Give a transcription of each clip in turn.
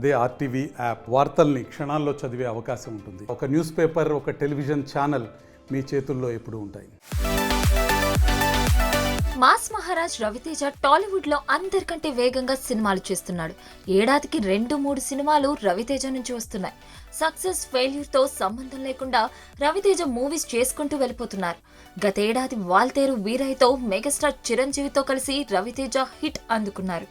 అదే RTV app వార్తల్ని క్షణాల్లో చదివే అవకాశం ఉంటుంది. ఒక న్యూస్ పేపర్ ఒక టెలివిజన్ ఛానల్ మీ చేతుల్లో ఎప్పుడు ఉంటాయి. మాస్ మహారాజ్ రవితేజ టాలీవుడ్లో అందరికంటే వేగంగా సినిమాలు చేస్తున్నాడు. ఏడాదికి రెండు మూడు సినిమాలు రవితేజ నుంచి వస్తున్నాయి. సక్సెస్ ఫెయిల్యూర్తో సంబంధం లేకుండా రవితేజ మూవీస్ చేసుకుంటూ వెళ్ళిపోతున్నారు. గతేడాది వాల్తేరు వీరయ్యతో మెగాస్టార్ చిరంజీవితో కలిసి రవితేజ హిట్ అందుకున్నారు.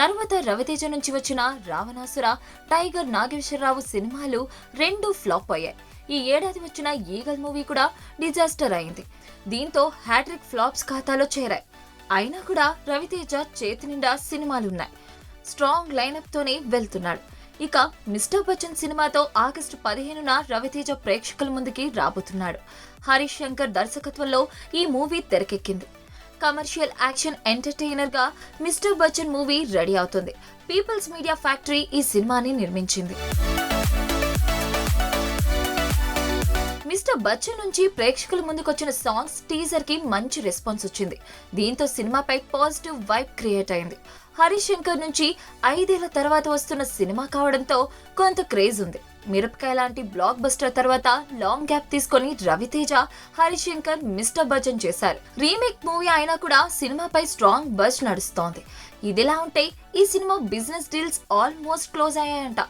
తర్వాత రవితేజ నుంచి వచ్చిన రావణాసుర టైగర్ నాగేశ్వరరావు సినిమాలు రెండు ఫ్లాప్ అయ్యాయి. ఈ ఏడాది వచ్చిన ఈగల్ మూవీ కూడా డిజాస్టర్ అయింది. దీంతో హ్యాట్రిక్ ఫ్లాప్స్ ఖాతాలో చేరాయి. అయినా కూడా రవితేజ చేతి నిండా సినిమాలున్నాయి. స్ట్రాంగ్ లైనప్తోనే వెళ్తున్నాడు. ఇక మిస్టర్ బచ్చన్ సినిమాతో ఆగస్టు పదిహేనున రవితేజ ప్రేక్షకుల ముందుకి రాబోతున్నాడు. హరీష్ శంకర్ దర్శకత్వంలో ఈ మూవీ తెరకెక్కింది. కమర్షియల్ యాక్షన్ ఎంటర్టైనర్గా మిస్టర్ బచ్చన్ మూవీ రెడీ అవుతుంది. పీపుల్స్ మీడియా ఫ్యాక్టరీ ఈ సినిమాని నిర్మించింది. మిస్టర్ బచ్చన్ నుంచి ప్రేక్షకుల ముందుకొచ్చిన సాంగ్స్ టీజర్కి మంచి రెస్పాన్స్ వచ్చింది. దీంతో సినిమాపై పాజిటివ్ వైబ్ క్రియేట్ అయింది. హరీష్ శంకర్ నుంచి ఐదేళ్ళ తర్వాత వస్తున్న సినిమా కావడంతో కొంత క్రేజ్ ఉంది. మిరపకాయ లాంటి బ్లాక్ బస్టర్ తర్వాత లాంగ్ గ్యాప్ తీసుకొని రవితేజ హరిశంకర్ మిస్టర్ బచ్చన్ చేశారు. రీమేక్ మూవీ అయినా కూడా సినిమాపై స్ట్రాంగ్ బజ్ నడుస్తోంది. ఇదిలా ఉంటే ఈ సినిమా బిజినెస్ డీల్స్ ఆల్మోస్ట్ క్లోజ్ అయ్యాయంట.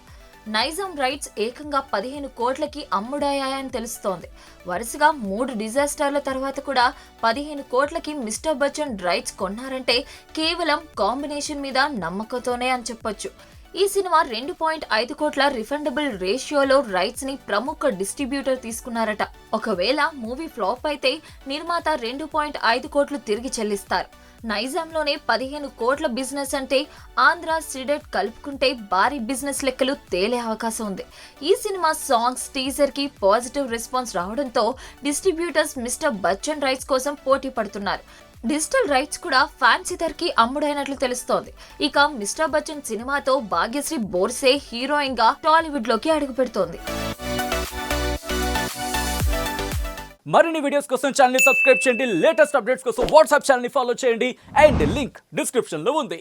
నైజాం రైట్స్ ఏకంగా పదిహేను కోట్లకి అమ్ముడయ్యాయని తెలుస్తోంది. వరుసగా మూడు డిజాస్టర్ల తర్వాత కూడా పదిహేను కోట్లకి మిస్టర్ బచ్చన్ రైట్స్ కొన్నారంటే కేవలం కాంబినేషన్ మీద నమ్మకంతోనే అని చెప్పొచ్చు. ఈ సినిమా రెండు పాయింట్ ఐదు కోట్ల రిఫండబుల్ రేషియోలో రైట్స్ని ప్రముఖ డిస్ట్రిబ్యూటర్ తీసుకున్నారట. ఒకవేళ మూవీ ఫ్లాప్ అయితే నిర్మాత రెండు పాయింట్ ఐదు కోట్లు తిరిగి చెల్లిస్తారు. నైజాంలోనే పదిహేను కోట్ల బిజినెస్ అంటే ఆంధ్ర సిడెట్ కలుపుకుంటే భారీ బిజినెస్ లెక్కలు తేలే అవకాశం ఉంది. ఈ సినిమా సాంగ్స్ టీజర్కి పాజిటివ్ రెస్పాన్స్ రావడంతో డిస్ట్రిబ్యూటర్స్ మిస్టర్ బచ్చన్ రైట్స్ కోసం పోటీ పడుతున్నారు. డిజిటల్ రైట్స్ కూడా ఫ్యాన్సీ ధరకి అమ్ముడైనట్లు తెలుస్తోంది. ఇక మిస్టర్ బచ్చన్ సినిమాతో భాగ్యశ్రీ బోర్సే హీరోయిన్గా టాలీవుడ్లోకి అడుగుపెడుతోంది. మరిన్ని వీడియోస్ కోసం ఛానల్ సబ్స్క్రైబ్ చేయండి. లేటెస్ట్ అప్డేట్స్ కోసం వాట్సాప్ ఛానల్ ఫాలో చేయండి. అండ్ లింక్ డిస్క్రిప్షన్లో ఉంది.